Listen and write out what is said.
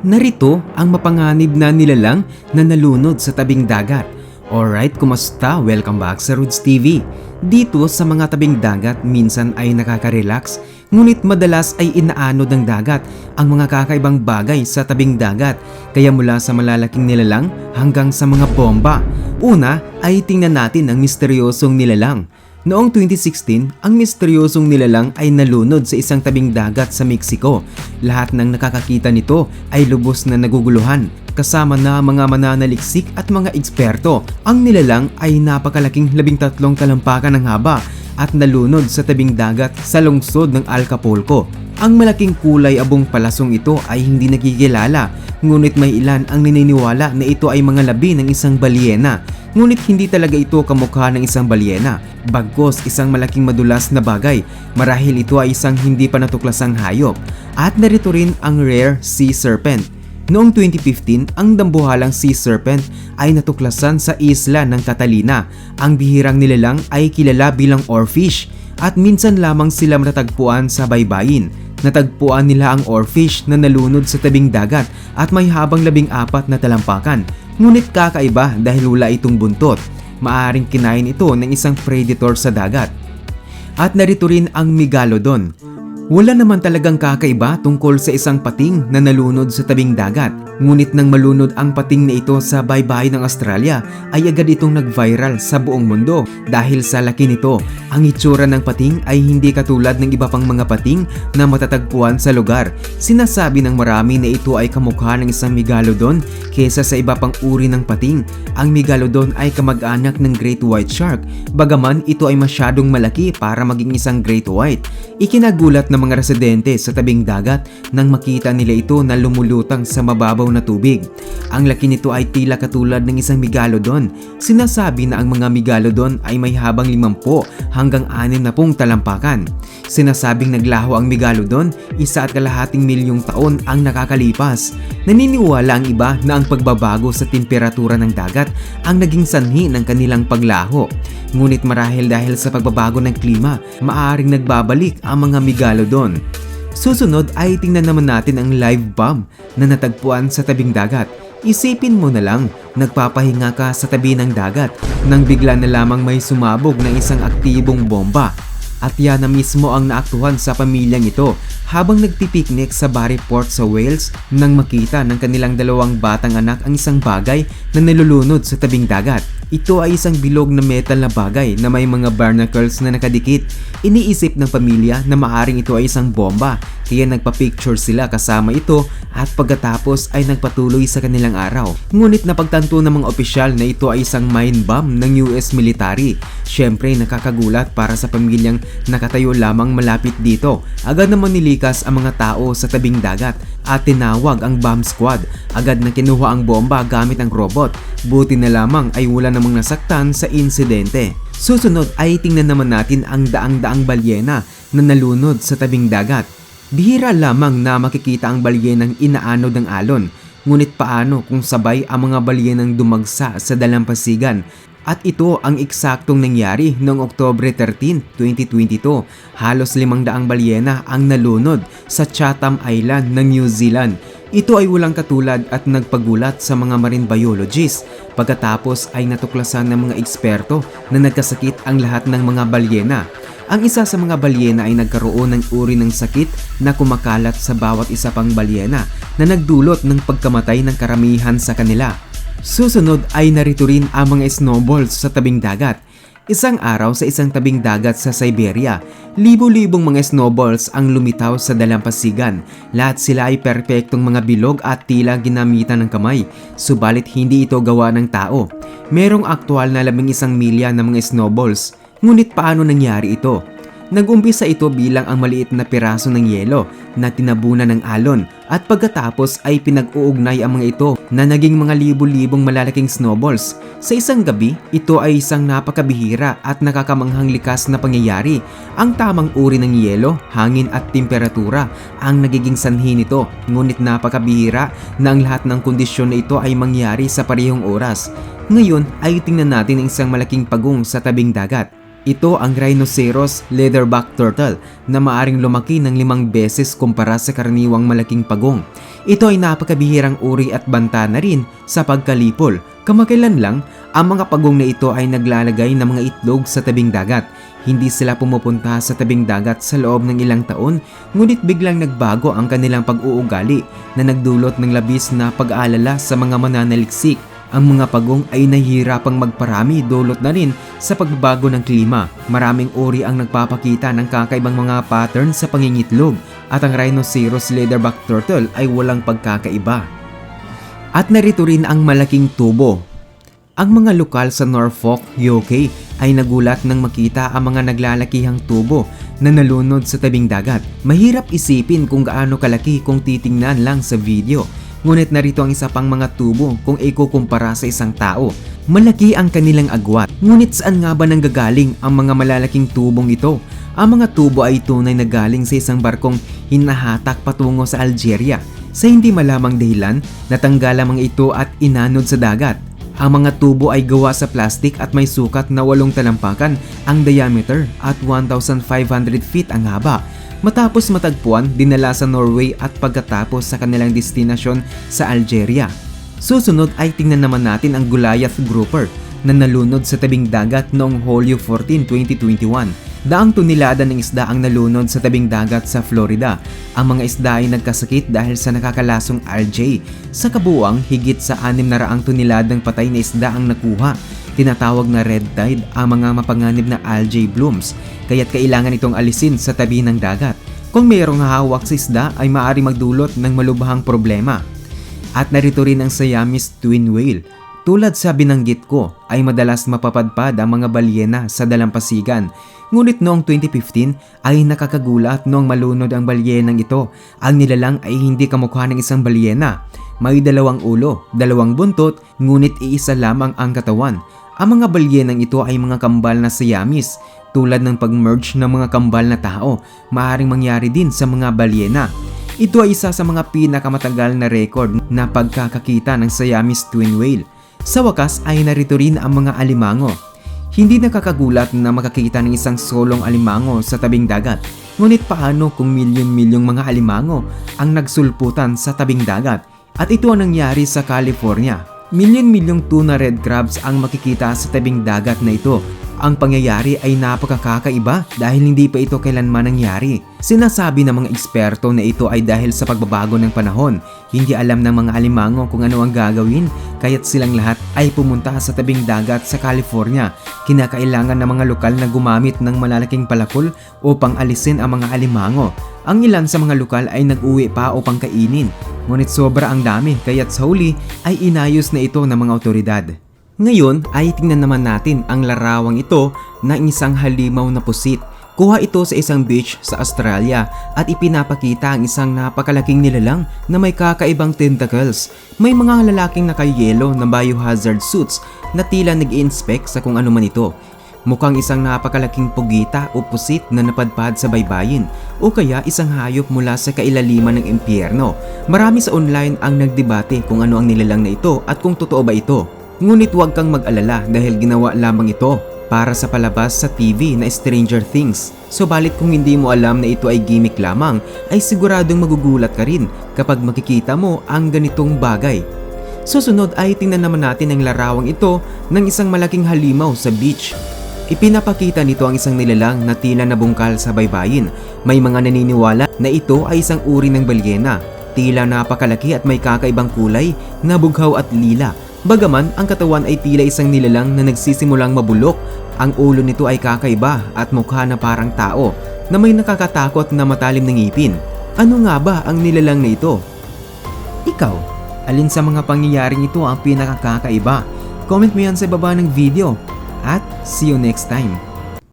Narito ang mapanganib na nilalang na nalunod sa tabing dagat. Alright, kumusta? Welcome back sa Roots TV. Dito sa mga tabing dagat, minsan ay nakaka-relax, ngunit madalas ay inaano ng dagat ang mga kakaibang bagay sa tabing dagat. Kaya mula sa malalaking nilalang hanggang sa mga bomba. Una ay tingnan natin ang misteryosong nilalang. Noong 2016, ang misteryosong nilalang ay nalunod sa isang tabing dagat sa Mexico. Lahat ng nakakakita nito ay lubos na naguguluhan, kasama na mga mananaliksik at mga eksperto. Ang nilalang ay napakalaking labing tatlong talampakan ng haba at nalunod sa tabing dagat sa lungsod ng Acapulco. Ang malaking kulay abong palasong ito ay hindi nakikilala, ngunit may ilan ang naniniwala na ito ay mga labi ng isang balyena. Ngunit hindi talaga ito kamukha ng isang balyena, bagkos isang malaking madulas na bagay, marahil ito ay isang hindi pa natuklasang hayop. At narito rin ang rare sea serpent. Noong 2015, ang dambuhalang sea serpent ay natuklasan sa isla ng Catalina. Ang bihirang nilalang ay kilala bilang oarfish at minsan lamang sila matatagpuan sa baybayin. Natagpuan nila ang oarfish na nalunod sa tabing dagat at may habang labing apat na talampakan. Ngunit kakaiba dahil wala itong buntot. Maaring kinain ito ng isang predator sa dagat. At narito rin ang megalodon. Wala naman talagang kakaiba tungkol sa isang pating na nalunod sa tabing dagat. Ngunit nang malunod ang pating na ito sa baybayin ng Australia ay agad itong nag-viral sa buong mundo dahil sa laki nito. Ang itsura ng pating ay hindi katulad ng iba pang mga pating na matatagpuan sa lugar. Sinasabi ng marami na ito ay kamukha ng isang megalodon kesa sa iba pang uri ng pating. Ang megalodon ay kamag-anak ng great white shark bagaman ito ay masyadong malaki para maging isang great white. Ikinagulat mga residente sa tabing dagat nang makita nila ito na lumulutang sa mababaw na tubig. Ang laki nito ay tila katulad ng isang megalodon. Sinasabi na ang mga megalodon ay may habang 50 hanggang 60 talampakan. Sinasabing naglaho ang megalodon, isa at kalahating milyong taon ang nakakalipas. Naniniwala ang iba na ang pagbabago sa temperatura ng dagat ang naging sanhi ng kanilang paglaho. Ngunit marahil dahil sa pagbabago ng klima, maaring nagbabalik ang mga megalodon. Susunod ay tingnan naman natin ang live bomb na natagpuan sa tabing dagat. Isipin mo na lang, nagpapahinga ka sa tabi ng dagat nang bigla na lamang may sumabog ng isang aktibong bomba. At yan na mismo ang naaktuhan sa pamilyang ito habang nagpipiknik sa Barry Port sa Wales nang makita ng kanilang dalawang batang anak ang isang bagay na nalulunod sa tabing dagat. Ito ay isang bilog na metal na bagay na may mga barnacles na nakadikit. Iniisip ng pamilya na maaring ito ay isang bomba kaya nagpa-picture sila kasama ito at pagkatapos ay nagpatuloy sa kanilang araw. Ngunit napagtanto ng mga opisyal na ito ay isang mine bomb ng US military. Siyempre nakakagulat para sa pamilyang nakatayo lamang malapit dito. Agad naman nilikas ang mga tao sa tabing dagat at tinawag ang bomb squad. Agad na kinuha ang bomba gamit ang robot. Buti na lamang ay wala namang nasaktan sa insidente. Susunod ay tingnan naman natin ang daang-daang balyena na nalunod sa tabing dagat. Bihira lamang na makikita ang balyenang inaanod ng alon. Ngunit paano kung sabay ang mga balyenang dumagsa sa dalampasigan? At ito ang eksaktong nangyari noong Oktobre 13, 2022. Halos limang daang balyena ang nalunod sa Chatham Island ng New Zealand. Ito ay walang katulad at nagpagulat sa mga marine biologists. Pagkatapos ay natuklasan ng mga eksperto na nagkasakit ang lahat ng mga balyena. Ang isa sa mga balyena ay nagkaroon ng uri ng sakit na kumakalat sa bawat isa pang balyena na nagdulot ng pagkamatay ng karamihan sa kanila. Susunod ay narito rin ang mga snowballs sa tabing dagat. Isang araw sa isang tabing dagat sa Siberia, libo-libong mga snowballs ang lumitaw sa dalampasigan. Lahat sila ay perpektong mga bilog at tila ginamitan ng kamay, subalit hindi ito gawa ng tao. Merong aktwal na labing isang milya ng mga snowballs, ngunit paano nangyari ito? Nag-umpisa ito bilang ang maliit na piraso ng yelo na tinabunan ng alon at pagkatapos ay pinag-uugnay ang mga ito na naging mga libo-libong malalaking snowballs. Sa isang gabi, ito ay isang napakabihira at nakakamanghang likas na pangyayari. Ang tamang uri ng yelo, hangin at temperatura ang nagiging sanhi nito. Ngunit napakabihira na ang lahat ng kondisyon na ito ay mangyari sa parehong oras. Ngayon ay tingnan natin ang isang malaking pagong sa tabing dagat. Ito ang Rhinoceros leatherback turtle na maaring lumaki ng limang beses kumpara sa karaniwang malaking pagong. Ito ay napakabihirang uri at banta na rin sa pagkalipol. Kamakailan lang, ang mga pagong na ito ay naglalagay ng mga itlog sa tabing dagat. Hindi sila pumupunta sa tabing dagat sa loob ng ilang taon, ngunit biglang nagbago ang kanilang pag-uugali na nagdulot ng labis na pag-aalala sa mga mananaliksik. Ang mga pagong ay nahihirapang magparami dulot na rin sa pagbabago ng klima. Maraming uri ang nagpapakita ng kakaibang mga pattern sa pangingitlog at ang Rhinoceros leatherback turtle ay walang pagkakaiba. At narito rin ang malaking tubo. Ang mga lokal sa Norfolk, UK ay nagulat nang makita ang mga naglalakihang tubo na nalunod sa tabing dagat. Mahirap isipin kung gaano kalaki kung titingnan lang sa video. Ngunit narito ang isa pang mga tubo kung ikukumpara sa isang tao. Malaki ang kanilang agwat. Ngunit saan nga ba nanggagaling ang mga malalaking tubong ito? Ang mga tubo ay tunay na galing sa isang barkong hinahatak patungo sa Algeria. Sa hindi malamang dahilan, natanggal ang mga ito at inanod sa dagat. Ang mga tubo ay gawa sa plastic at may sukat na walong talampakan ang diameter at 1,500 feet ang haba. Matapos matagpuan, dinala sa Norway at pagkatapos sa kanilang destinasyon sa Algeria. Susunod ay tingnan naman natin ang Goliath grouper na nalunod sa tabing dagat noong Hulyo 14, 2021. Daang tunilada ng isda ang nalunod sa tabing dagat sa Florida. Ang mga isda ay nagkasakit dahil sa nakakalasong RJ. Sa kabuuang, higit sa 600 tuniladang patay na isda ang nakuha. Tinatawag na red tide ang mga mapanganib na algae blooms, kaya't kailangan itong alisin sa tabi ng dagat. Kung mayroong hawak sa isda ay maaari magdulot ng malubhang problema. At narito rin ang Siamese twin whale. Tulad sa binanggit ko ay madalas mapapadpad ang mga balyena sa dalampasigan. Ngunit noong 2015 ay nakakagulat noong malunod ang balyenang ito. Ang nilalang ay hindi kamukha ng isang balyena. May dalawang ulo, dalawang buntot, ngunit iisa lamang ang katawan. Ang mga balyenang ito ay mga kambal na Siamese. Tulad ng pag-merge ng mga kambal na tao, maaaring mangyari din sa mga balyena. Ito ay isa sa mga pinakamatagal na record na pagkakakita ng Siamese twin whale. Sa wakas ay narito rin ang mga alimango. Hindi nakakagulat na makakita ng isang solong alimango sa tabing dagat. Ngunit paano kung milyon-milyong mga alimango ang nagsulputan sa tabing dagat? At ito ang nangyari sa California. Milyon-milyong tuna red crabs ang makikita sa tabing dagat na ito. Ang pangyayari ay napakakakaiba dahil hindi pa ito kailanman nangyari. Sinasabi ng mga eksperto na ito ay dahil sa pagbabago ng panahon. Hindi alam ng mga alimango kung ano ang gagawin kaya't silang lahat ay pumunta sa tabing dagat sa California. Kinakailangan ng mga lokal na gumamit ng malalaking palakol upang alisin ang mga alimango. Ang ilan sa mga lokal ay nag-uwi pa upang kainin. Ngunit sobra ang dami kaya't sa huli ay inayos na ito ng mga otoridad. Ngayon ay tingnan naman natin ang larawang ito ng isang halimaw na pusit. Kuha ito sa isang beach sa Australia at ipinapakita ang isang napakalaking nilalang na may kakaibang tentacles. May mga lalaking nakayelo na biohazard suits na tila nag-inspect sa kung ano man ito. Mukhang isang napakalaking pugita o pusit na napadpad sa baybayin o kaya isang hayop mula sa kailaliman ng impyerno. Marami sa online ang nagdebate kung ano ang nilalang na ito at kung totoo ba ito. Ngunit huwag kang mag-alala dahil ginawa lamang ito para sa palabas sa TV na Stranger Things. Subalit kung hindi mo alam na ito ay gimmick lamang, ay siguradong magugulat ka rin kapag makikita mo ang ganitong bagay. Susunod ay tingnan naman natin ang larawang ito ng isang malaking halimaw sa beach. Ipinapakita nito ang isang nilalang na tila nabungkal sa baybayin. May mga naniniwala na ito ay isang uri ng balyena. Tila napakalaki at may kakaibang kulay na bughaw at lila. Bagaman ang katawan ay tila isang nilalang na nagsisimulang mabulok. Ang ulo nito ay kakaiba at mukha na parang tao na may nakakatakot na matalim na ngipin. Ano nga ba ang nilalang na ito? Ikaw, alin sa mga pangyayaring ito ang pinakakakaiba? Comment mo yan sa baba ng video at see you next time.